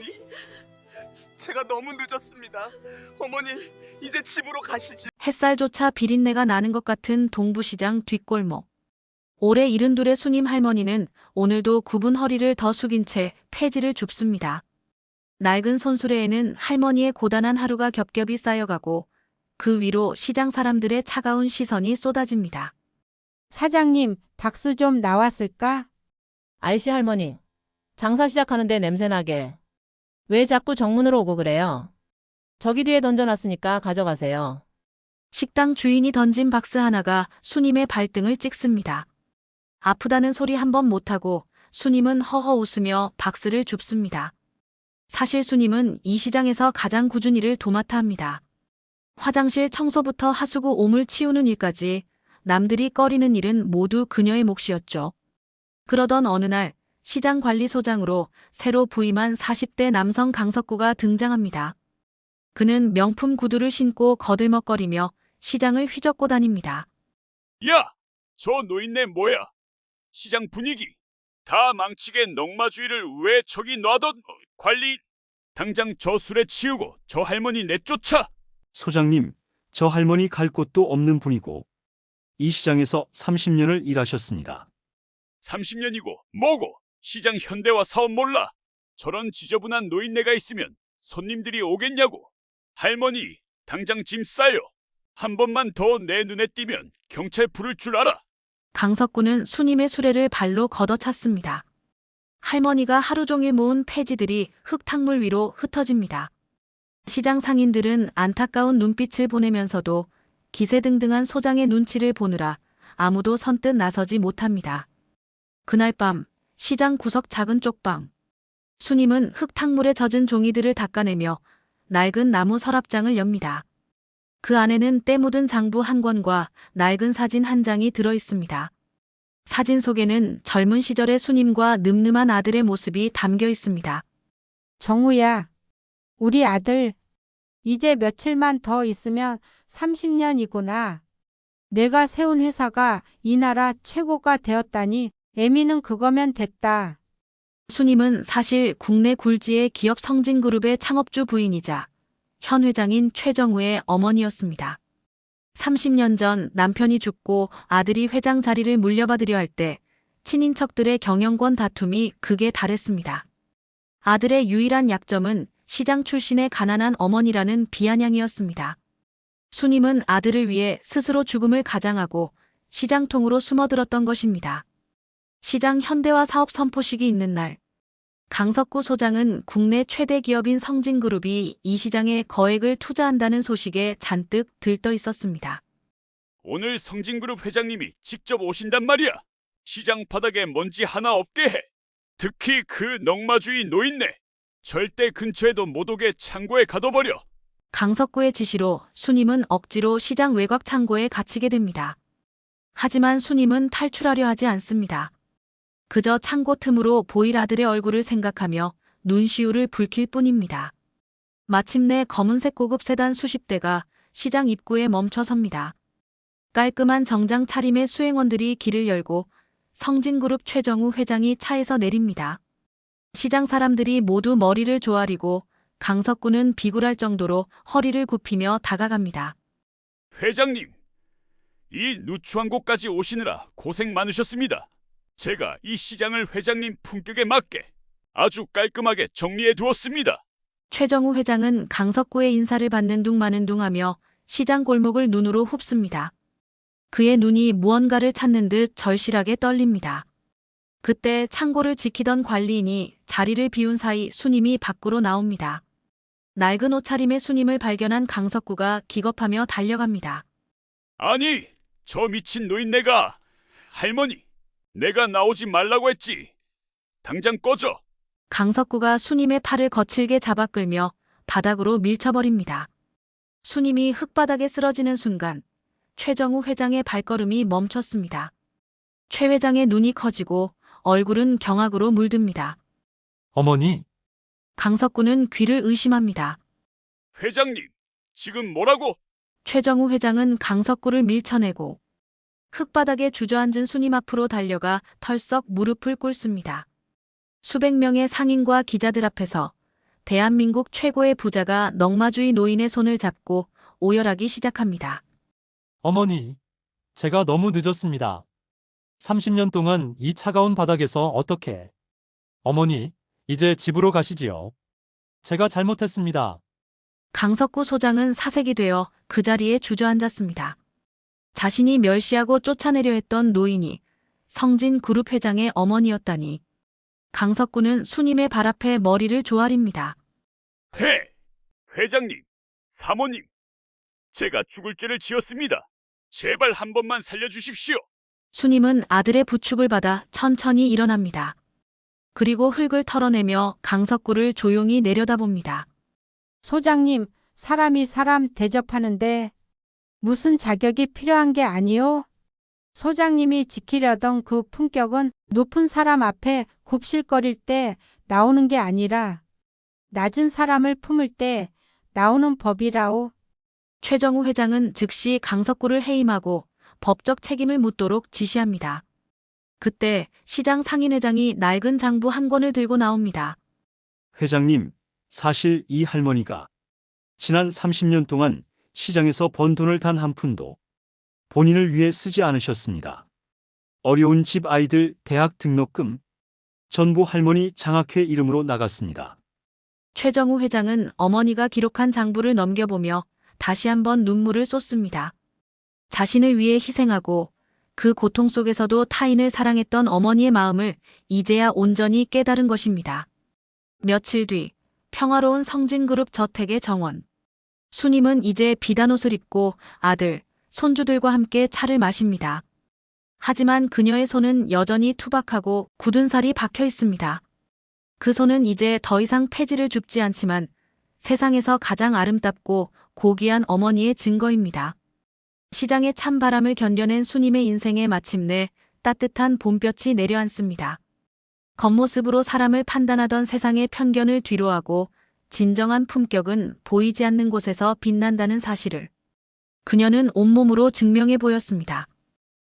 어머니, 제가 너무 늦었습니다. 어머니, 이제 집으로 가시지. 햇살조차 비린내가 나는 것 같은 동부시장 뒷골목. 올해 이른둘의 수님 할머니는 오늘도 굽은 허리를 더 숙인 채 폐지를 줍습니다. 낡은 손수레에는 할머니의 고단한 하루가 겹겹이 쌓여가고 그 위로 시장 사람들의 차가운 시선이 쏟아집니다. 사장님, 박수 좀 나왔을까? 아이씨 할머니, 장사 시작하는데 냄새나게. 왜 자꾸 정문으로 오고 그래요? 저기 뒤에 던져놨으니까 가져가세요. 식당 주인이 던진 박스 하나가 수님의 발등을 찍습니다. 아프다는 소리 한 번 못하고 수님은 허허 웃으며 박스를 줍습니다. 사실 수님은 이 시장에서 가장 꾸준히 일을 도맡아 합니다. 화장실 청소부터 하수구 오물 치우는 일까지 남들이 꺼리는 일은 모두 그녀의 몫이었죠. 그러던 어느 날 시장 관리소장으로 새로 부임한 40대 남성 강석구가 등장합니다. 그는 명품 구두를 신고 거들먹거리며 시장을 휘젓고 다닙니다. 야, 저 노인네 뭐야? 시장 분위기 다 망치게 농마주의를 왜 저기 놔뒀? 어, 관리 당장 저 술에 치우고 저 할머니 내쫓아. 소장님, 저 할머니 갈 곳도 없는 분이고 이 시장에서 30년을 일하셨습니다. 30년이고 뭐고 시장 현대화 사업 몰라? 저런 지저분한 노인네가 있으면 손님들이 오겠냐고. 할머니, 당장 짐 싸요. 한 번만 더 내 눈에 띄면 경찰 부를 줄 알아. 강석구는 수님의 수레를 발로 걷어찼습니다. 할머니가 하루 종일 모은 폐지들이 흙탕물 위로 흩어집니다. 시장 상인들은 안타까운 눈빛을 보내면서도 기세등등한 소장의 눈치를 보느라 아무도 선뜻 나서지 못합니다. 그날 밤 시장 구석 작은 쪽방. 수님은 흙탕물에 젖은 종이들을 닦아내며 낡은 나무 서랍장을 엽니다. 그 안에는 때 묻은 장부 한 권과 낡은 사진 한 장이 들어 있습니다. 사진 속에는 젊은 시절의 수님과 늠름한 아들의 모습이 담겨 있습니다. 정우야, 우리 아들, 이제 며칠만 더 있으면 30년이구나. 내가 세운 회사가 이 나라 최고가 되었다니 애미는 그거면 됐다. 수님은 사실 국내 굴지의 기업 성진그룹의 창업주 부인이자 현 회장인 최정우의 어머니였습니다. 30년 전 남편이 죽고 아들이 회장 자리를 물려받으려 할 때 친인척들의 경영권 다툼이 극에 달했습니다. 아들의 유일한 약점은 시장 출신의 가난한 어머니라는 비아냥이었습니다. 수님은 아들을 위해 스스로 죽음을 가장하고 시장통으로 숨어들었던 것입니다. 시장 현대화 사업 선포식이 있는 날, 강석구 소장은 국내 최대 기업인 성진그룹이 이 시장에 거액을 투자한다는 소식에 잔뜩 들떠 있었습니다. 오늘 성진그룹 회장님이 직접 오신단 말이야. 시장 바닥에 먼지 하나 없게 해. 특히 그 넉마주의 노인네. 절대 근처에도 못 오게 창고에 가둬버려. 강석구의 지시로 수님은 억지로 시장 외곽 창고에 갇히게 됩니다. 하지만 수님은 탈출하려 하지 않습니다. 그저 창고 틈으로 보일 아들의 얼굴을 생각하며 눈시울을 붉힐 뿐입니다. 마침내 검은색 고급 세단 수십 대가 시장 입구에 멈춰 섭니다. 깔끔한 정장 차림의 수행원들이 길을 열고 성진그룹 최정우 회장이 차에서 내립니다. 시장 사람들이 모두 머리를 조아리고 강석구는 비굴할 정도로 허리를 굽히며 다가갑니다. 회장님, 이 누추한 곳까지 오시느라 고생 많으셨습니다. 제가 이 시장을 회장님 품격에 맞게 아주 깔끔하게 정리해 두었습니다. 최정우 회장은 강석구의 인사를 받는 둥 마는 둥 하며 시장 골목을 눈으로 흡습니다. 그의 눈이 무언가를 찾는 듯 절실하게 떨립니다. 그때 창고를 지키던 관리인이 자리를 비운 사이 수님이 밖으로 나옵니다. 낡은 옷차림의 수님을 발견한 강석구가 기겁하며 달려갑니다. 아니, 저 미친 노인네가 할머니, 내가 나오지 말라고 했지. 당장 꺼져. 강석구가 수님의 팔을 거칠게 잡아 끌며 바닥으로 밀쳐버립니다. 수님이 흙바닥에 쓰러지는 순간 최정우 회장의 발걸음이 멈췄습니다. 최 회장의 눈이 커지고 얼굴은 경악으로 물듭니다. 어머니, 강석구는 귀를 의심합니다. 회장님, 지금 뭐라고? 최정우 회장은 강석구를 밀쳐내고 흙바닥에 주저앉은 수님 앞으로 달려가 털썩 무릎을 꿇습니다. 수백 명의 상인과 기자들 앞에서 대한민국 최고의 부자가 넝마주의 노인의 손을 잡고 오열하기 시작합니다. 어머니, 제가 너무 늦었습니다. 30년 동안 이 차가운 바닥에서 어떻게. 어머니, 이제 집으로 가시지요. 제가 잘못했습니다. 강석구 소장은 사색이 되어 그 자리에 주저앉았습니다. 자신이 멸시하고 쫓아내려 했던 노인이 성진 그룹 회장의 어머니였다니. 강석구는 수님의 발 앞에 머리를 조아립니다. 회! 회장님, 사모님, 제가 죽을 죄를 지었습니다. 제발 한 번만 살려주십시오. 수님은 아들의 부축을 받아 천천히 일어납니다. 그리고 흙을 털어내며 강석구를 조용히 내려다봅니다. 소장님, 사람이 사람 대접하는데 무슨 자격이 필요한 게 아니요? 소장님이 지키려던 그 품격은 높은 사람 앞에 굽실거릴 때 나오는 게 아니라 낮은 사람을 품을 때 나오는 법이라오. 최정우 회장은 즉시 강석구를 해임하고 법적 책임을 묻도록 지시합니다. 그때 시장 상인회장이 낡은 장부 한 권을 들고 나옵니다. 회장님, 사실 이 할머니가 지난 30년 동안 시장에서 번 돈을 단 한 푼도 본인을 위해 쓰지 않으셨습니다. 어려운 집 아이들 대학 등록금 전부 할머니 장학회 이름으로 나갔습니다. 최정우 회장은 어머니가 기록한 장부를 넘겨보며 다시 한번 눈물을 쏟습니다. 자신을 위해 희생하고 그 고통 속에서도 타인을 사랑했던 어머니의 마음을 이제야 온전히 깨달은 것입니다. 며칠 뒤 평화로운 성진그룹 저택의 정원. 수님은 이제 비단 옷을 입고 아들, 손주들과 함께 차를 마십니다. 하지만 그녀의 손은 여전히 투박하고 굳은 살이 박혀 있습니다. 그 손은 이제 더 이상 폐지를 줍지 않지만 세상에서 가장 아름답고 고귀한 어머니의 증거입니다. 시장의 찬바람을 견뎌낸 수님의 인생에 마침내 따뜻한 봄볕이 내려앉습니다. 겉모습으로 사람을 판단하던 세상의 편견을 뒤로하고 진정한 품격은 보이지 않는 곳에서 빛난다는 사실을 그녀는 온몸으로 증명해 보였습니다.